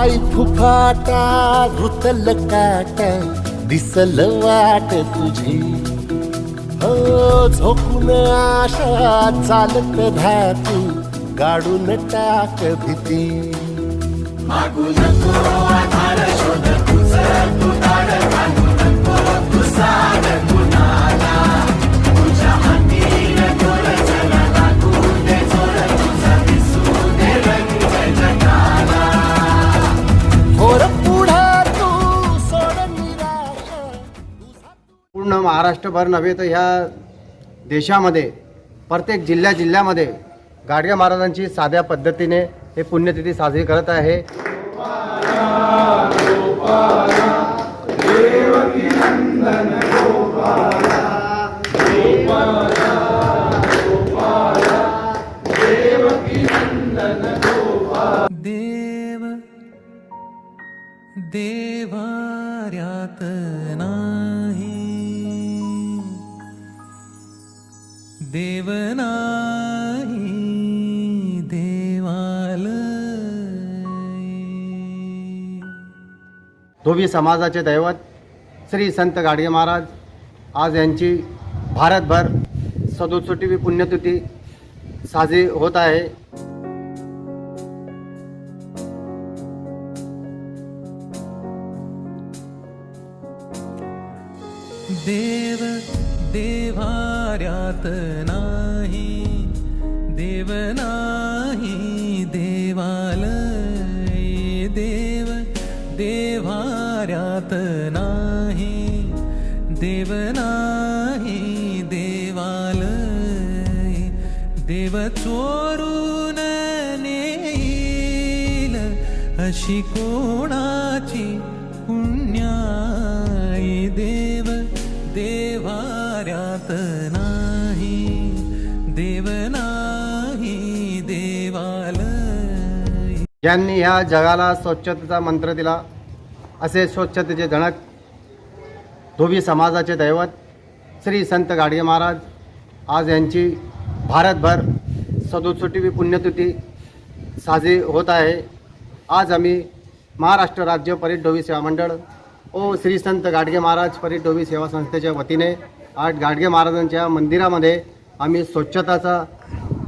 आई फुफाटा रुतल काटा दिसल वाट तुझी. हो झोपून आशा चालत धातू गाडून टाक भीती. होर पूर्ण महाराष्ट्रभर नव्हे तर ह्या देशामध्ये प्रत्येक जिल्ह्या जिल्ह्यामध्ये गाडगे महाराजांची साध्या पद्धतीने हे पुण्यतिथी साजरी करत आहे. गोपाला धोबी समाजाचे दैवत श्री संत गाडगे महाराज आज यांची भारतभर सदुसष्टीवी पुण्यतिथी साजरी होत आहे. देव देवार्यात नाही देवना साऱ्यात नाही देव नाही देवालय देव चोरून नेईल अशी कोणाची पुण्याई देव देवाऱ्यात नाही देव नाही देवालय ज्यांनी या जगाला स्वच्छतेचा मंत्र दिला असे स्वच्छतेचे जनक धोबी समाजाचे दैवत श्री संत गाडगे महाराज आज यांची भारतभर सदुसष्टीवी पुण्यतिथी साजरी होत आहे. आज आम्ही महाराष्ट्र राज्य परीट सेवा मंडळ ओ श्री संत गाडगे महाराज परीट सेवा संस्थेच्या वतीने आज गाडगे महाराजांच्या मंदिरामध्ये आम्ही स्वच्छताचा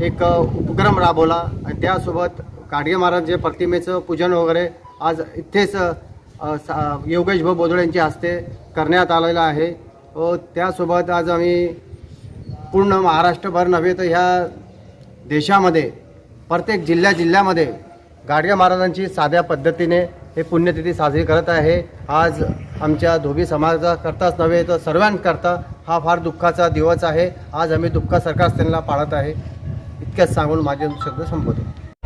एक उपक्रम राबवला. आणि त्यासोबत गाडगे महाराजांच्या प्रतिमेचं पूजन वगैरे आज इथेच योगेश भाऊ बोदळे यांच्या हस्ते करण्यात आलेलं आहे. व त्यासोबत आज आम्ही पूर्ण महाराष्ट्रभर नव्हे तर ह्या देशामध्ये प्रत्येक जिल्ह्या जिल्ह्यामध्ये गाडगे महाराजांची साध्या पद्धतीने हे पुण्यतिथी साजरी करत आहे. आज आमच्या धोबी समाजाकरताच नव्हे तर सर्वांकरता हा फार दुःखाचा दिवस आहे. आज आम्ही दुःख सरकार त्यांना पाळत आहे. इतक्याच सांगून माझे शब्द संपवतो.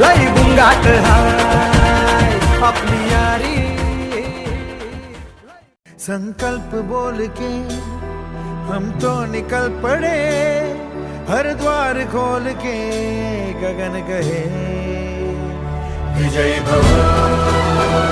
लई गुंगाट हाय, अपनी यारी। संकल्प बोल के हम तो निकल पड़े हर द्वार खोल के गगन कहे। विजय भव।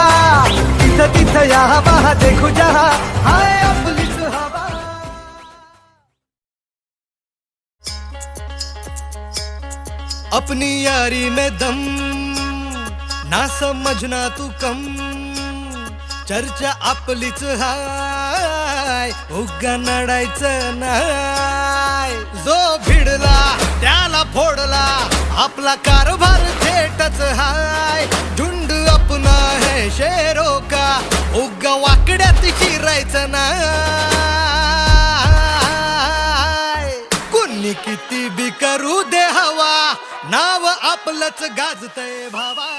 जिथं तिथं या हवा देखू जहा. हाय आपलीच हवा. अपनी यारी में दम ना समझना तू कम. चर्चा आपलीच हाय उगा नडायचं नाय. जो भिडला त्याला फोडला आपला कारभार थेटच हाय. झुंड सपना है शेरो का उगा वाकड्यात शिरायचं ना. कुणी किती बी करू दे हवा नाव आपलंच गाजतय भावा.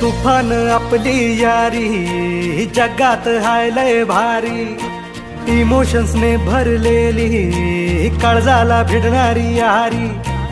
तुफान आपली यारी जगात हायलय भारी. इमोशन्सने भरलेली काळजाला भिडणारी यारी.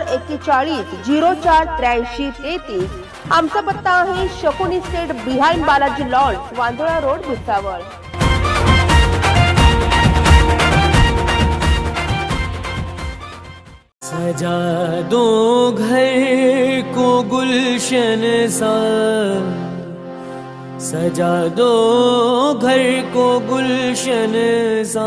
एक्केचाळीस झिरो चार त्र्याऐंशी तेहतीस. आमचा पत्ता आहे Shakuni state behind Balaji lawns Vandola road, Bhusawal. सजा दो घर को गुलशन सा सजा दो घर को गुलशन सा